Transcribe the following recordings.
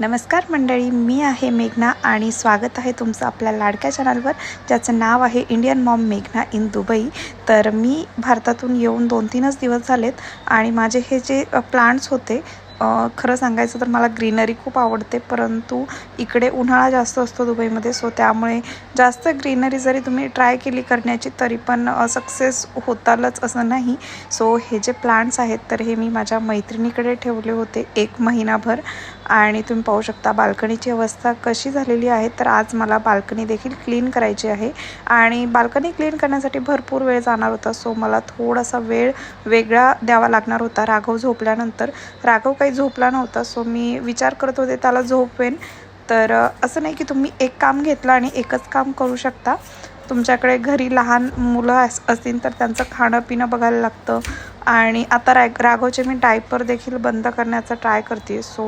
नमस्कार मंडळी मी आहे मेघना आणि स्वागत आहे तुमचं आपल्या लाडक्या चॅनलवर ज्याचं नाव आहे इंडियन मॉम मेघना इन दुबई. तर मी भारतातून येऊन दोन तीनच दिवस झालेत आणि माझे हे जे प्लांट्स होते खरं सांगायचं तर मला ग्रीनरी खूप आवडते परंतु इकडे उन्हाळा जास्त असतो दुबईमध्ये सो त्यामुळे जास्त ग्रीनरी जरी तुम्ही ट्राय केली करण्याची तरी पण सक्सेस होतालच असं नाही. सो हे जे प्लांट्स आहेत तर हे मी माझ्या मैत्रिणीकडे ठेवले होते एक महिनाभर. आणि तुम्ही पाहू शकता बाल्कनीची अवस्था कशी झालेली आहे. तर आज मला बाल्कनी देखील क्लीन करायची आहे आणि बाल्कनी क्लीन करण्यासाठी भरपूर वेळ जाणार होता. सो मला थोडासा वेळ वेगळा द्यावा लागणार होता. राघव झोपल्यानंतर. राघव काही झोपला नव्हता. सो मी विचार करत होते त्याला झोपवेन तर असं नाही की तुम्ही एक काम घेतलं आणि एकच काम करू शकता. तुमच्याकडे घरी लहान मुलं असतील तर त्यांचं खाणं पिणं बघायला लागतं. आणि आता रा राघवचे मी डायपर देखील बंद करण्याचा ट्राय करते सो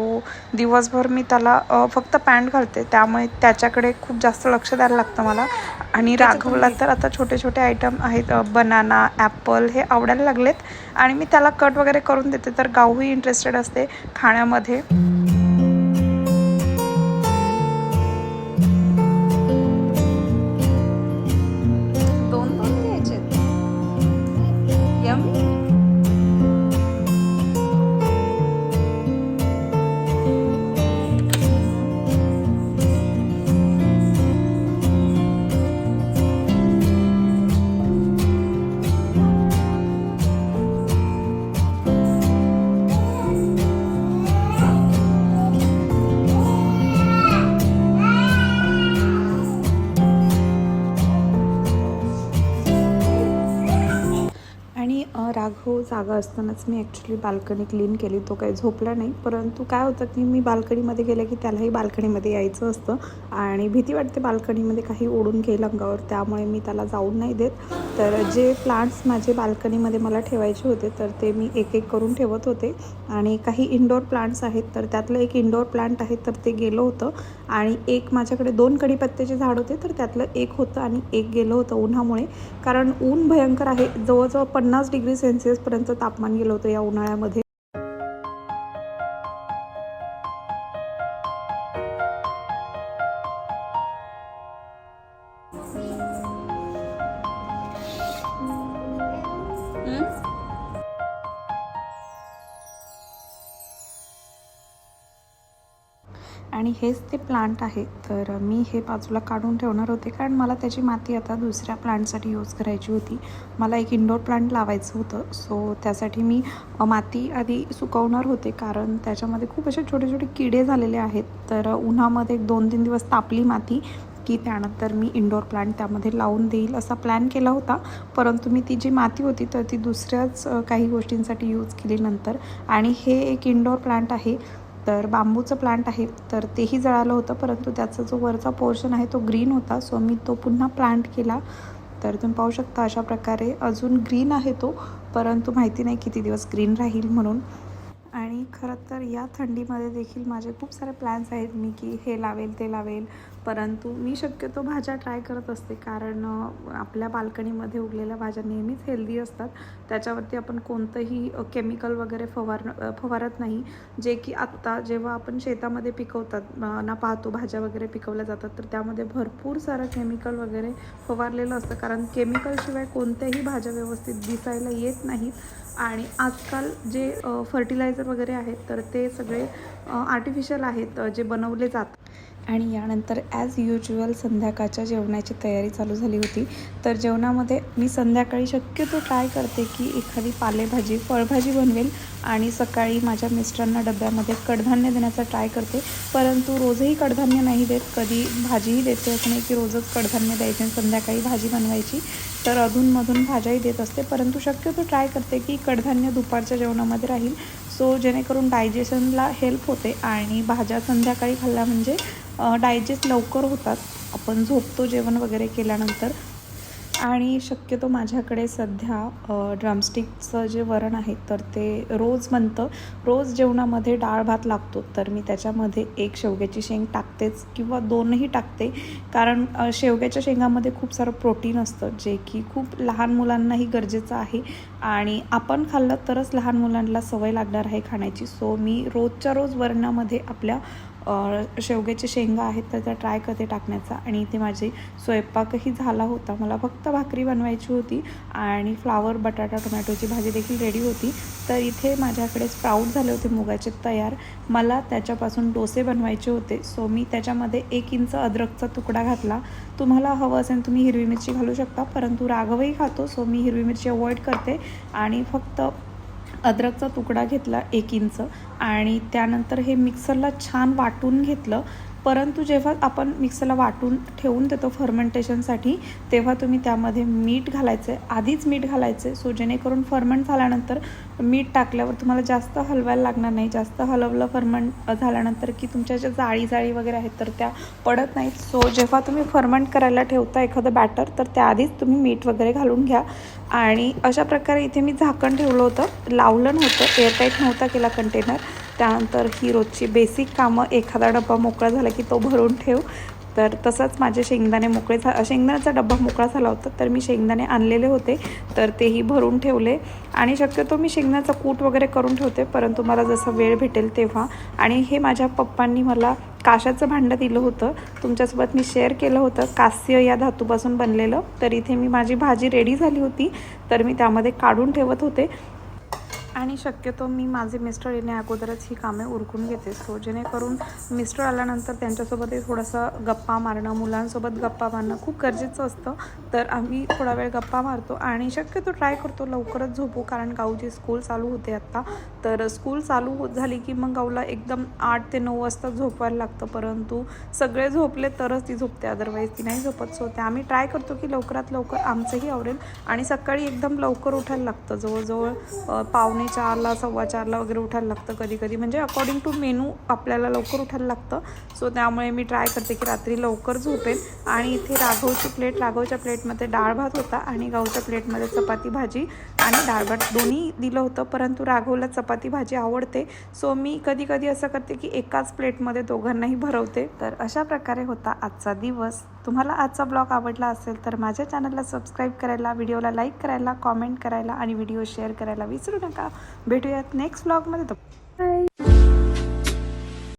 दिवसभर मी त्याला फक्त पॅन्ट घालते. त्यामुळे त्याच्याकडे खूप जास्त लक्ष द्यायला लागतं मला. आणि राघवला तर आता छोटे छोटे आयटम आहेत बनाना ॲपल हे आवडायला लागलेत. आणि मी त्याला कट वगैरे करून देते. तर गाऊही इंटरेस्टेड असते खाण्यामध्ये. आणि हो जागा असतानाच मी ॲक्च्युली बाल्कनी क्लीन केली तो काही झोपला नाही. परंतु काय होतं की मी बाल्कनीमध्ये गेले की त्यालाही बाल्कनीमध्ये यायचं असतं आणि भीती वाटते बाल्कनीमध्ये काही ओढून घेईल अंगावर त्यामुळे मी त्याला जाऊन नाही देत. तर जे प्लांट्स माझे बाल्कनीमध्ये मला ठेवायचे होते तर ते मी एक एक करून ठेवत होते. आणि काही इंडोर प्लांट्स आहेत तर त्यातलं एक इंडोर प्लांट आहे तर ते गेलं होतं. आणि एक माझ्याकडे दोन कढीपत्त्याचे झाड होते तर त्यातलं एक होतं आणि एक गेलं होतं उन्हामुळे. कारण ऊन भयंकर आहे जवळजवळ पन्नास डिग्री सेल्सिअसपर्यंत तापमान गेलं होतं या उन्हाळ्यामध्ये. आणि हेच ते प्लांट आहे. तर मी हे बाजूला काढून ठेवणार होते कारण मला त्याची माती आता दुसऱ्या प्लांटसाठी यूज करायची होती. मला एक इंडोर प्लांट लावायचं होतं. सो त्यासाठी मी माती आधी सुकवणार होते कारण त्याच्यामध्ये खूप असे छोटे छोटे किडे झालेले आहेत. तर उन्हामध्ये एक दोन तीन दिवस तापली माती की त्यानंतर मी इंडोर प्लांट त्यामध्ये लावून देईल असा प्लॅन केला होता. परंतु मी ती जी माती होती तर ती दुसऱ्याच काही गोष्टींसाठी यूज केली नंतर. आणि हे एक इंडोर प्लांट आहे. तर बांबूचं प्लांट आहे तर तेही जळालं होतं परंतु त्याचा जो वरचा पोर्शन आहे तो ग्रीन होता. सो मी तो पुन्हा प्लांट केला. तर तुम्ही पाहू शकता अशा प्रकारे अजून ग्रीन आहे तो परंतु माहिती नाही किती दिवस ग्रीन राहील म्हणून. आणि खरं तर या थंडीमध्ये देखील माझे खूप सारे प्लॅन्स आहेत मी की हे लावेल ते लावेल. परंतु मी शक्यतो भाज्या ट्राय करत असते. कारण आपल्या बाल्कनीमध्ये उगलेल्या भाज्या नेहमीच हेल्दी असतात. त्याच्यावरती आपण कोणतंही केमिकल वगैरे फवार फवारत नाही. जे की आत्ता जेव्हा आपण शेतामध्ये पिकवतात ना पाहतो भाज्या वगैरे पिकवल्या जातात तर त्यामध्ये भरपूर सारं केमिकल वगैरे फवारलेलं असतं. कारण केमिकलशिवाय कोणत्याही भाज्या व्यवस्थित दिसायला येत नाहीत. आणि आजकाल जे फर्टिलायझर वगैरे आहेत तर ते सगळे आर्टिफिशियल आहेत जे बनवले जातात. आणि यानंतर ॲज युज्युअल संध्याकाळच्या जेवणाची तयारी चालू झाली होती. तर जेवणामध्ये मी संध्याकाळी शक्यतो ट्राय करते की एखादी पालेभाजी फळभाजी बनवेल आणि सकाळी माझ्या मिस्टरांना डब्यामध्ये कडधान्य देण्याचा ट्राय करते. परंतु रोजही कडधान्य नाही देत कधी भाजीही देते असं नाही की रोजच कडधान्य द्यायचे आणि संध्याकाळी भाजी बनवायची. तर अधूनमधून भाज्याही देत असते. परंतु शक्यतो ट्राय करते की कडधान्य दुपारच्या जेवणामध्ये राहील. सो जेणेकरून डायजेशनला हेल्प होते आणि भाज्या संध्याकाळी खाल्ल्या म्हणजे डायजेस्ट लवकर होतात. आपण झोपतो जेवण वगैरे केल्यानंतर. आणि शक्यतो माझ्याकडे सध्या ड्रमस्टिकचं जे वरण आहे तर ते रोज म्हणतं रोज जेवणामध्ये डाळ भात लागतो तर मी त्याच्यामध्ये एक शेवग्याची शेंग टाकतेच किंवा दोनही टाकते. कारण शेवग्याच्या शेंगामध्ये खूप सारं प्रोटीन असतं जे की खूप लहान मुलांनाही गरजेचं आहे. आणि आपण खाल्लं तरच लहान मुलांना सवय लागणार आहे खाण्याची. सो मी रोजच्या रोज वरणामध्ये आपल्या शेवग्याच्या शेंगा आहेत तर त्या ट्राय करते टाकण्याचा. आणि इथे माझी स्वयंपाकही झाला होता. मला फक्त भाकरी बनवायची होती आणि फ्लावर बटाटा टोमॅटोची भाजी देखील रेडी होती. तर इथे माझ्याकडे स्प्राऊट झाले होते मुगाचे तयार. मला त्याच्यापासून डोसे बनवायचे होते. सो मी त्याच्यामध्ये एक इंच अद्रकचा तुकडा घातला. तुम्हाला हवं असेल तुम्ही हिरवी मिरची घालू शकता परंतु राघवही खातो. सो मी हिरवी मिरची अवॉइड करते आणि फक्त अद्रकचा तुकडा घेतला एक इंच आणि त्यानंतर हे मिक्सरला छान वाटून घेतलं. परंतु जेव्हा आपण मिक्सरला वाटून ठेवून देतो फर्मेंटेशनसाठी तेव्हा तुम्ही त्यामध्ये मीठ घालायचं आहे. आधीच मीठ घालायचं आहे. सो जेणेकरून फर्मंट झाल्यानंतर मीठ टाकल्यावर तुम्हाला जास्त हलवायला लागणार नाही. जास्त हलवलं फर्मंट झाल्यानंतर की तुमच्या ज्या जाळी जाळी वगैरे आहेत तर त्या पडत नाहीत. सो जेव्हा तुम्ही फर्मंट करायला ठेवता एखादं बॅटर तर त्याआधीच तुम्ही मीठ वगैरे घालून घ्या. आणि अशा प्रकारे इथे मी झाकण ठेवलं होतं. लावलं नव्हतं. एअरटाईट नव्हता केला कंटेनर त्यानंतर ही रोजची बेसिक कामं एखादा डब्बा मोकळा झाला की तो भरून ठेव. तर तसंच माझे शेंगदाणे मोकळे झा शेंगदाण्याचा डब्बा मोकळा झाला होता तर मी शेंगदाणे आणलेले होते तर तेही भरून ठेवले. आणि शक्यतो मी शेंगदाण्याचा कूट वगैरे करून ठेवते परंतु मला जसं वेळ भेटेल तेव्हा. आणि हे माझ्या पप्पांनी मला काशाचं भांडं दिलं होतं. तुमच्यासोबत मी शेअर केलं होतं कास्य या धातूपासून बनलेलं. तर इथे मी माझी भाजी रेडी झाली होती तर मी त्यामध्ये काढून ठेवत होते. आणि शक्यतो मी माझे मिस्टर येण्या अगोदरच ही कामे उरकून घेते. सो जेणेकरून मिस्टर आल्यानंतर त्यांच्यासोबतही थोडंसं गप्पा मारणं मुलांसोबत गप्पा मारणं खूप गरजेचं असतं. तर आम्ही थोडा वेळ गप्पा मारतो आणि शक्यतो ट्राय करतो. लवकरच झोपू कारण गाऊची स्कूल चालू होते आत्ता तर स्कूल चालू होत झाली की मग गाऊला एकदम आठ ते नऊ वाजता झोपवायला लागतं. परंतु सगळे झोपले तरच ती झोपते. अदरवाईज ती नाही झोपत. सो ते आम्ही ट्राय करतो की लवकरात लवकर आमचंही आवडेल आणि सकाळी एकदम लवकर उठायला लागतं. जवळजवळ पावणे पावणे चारला सव्वा चारला वगैरे उठायला लागतं कधी कधी. म्हणजे अकॉर्डिंग टू मेनू आपल्याला लवकर उठायला लागतं. सो त्यामुळे मी ट्राय करते की रात्री लवकर झोपेल आणि इथे राघवची प्लेट राघवच्या प्लेटमध्ये डाळ भात होता आणि गावच्या प्लेटमध्ये चपाती भाजी आणि डाळ भात. दोन्ही दिलं होतं परंतु राघवला चपाती भाजी आवडते. सो मी कधी कधी असं करते की एकाच प्लेटमध्ये दोघांनाही भरवते. तर अशा प्रकारे होता आजचा दिवस. तुम्हाला आजचा ब्लॉग आवडला असेल तर माझ्या चॅनलला सबस्क्राईब करायला व्हिडिओला लाईक करायला कॉमेंट करायला आणि व्हिडिओ शेअर करायला विसरू नका. भेटूयात नेक्स्ट ब्लॉगमध्ये. तर बाय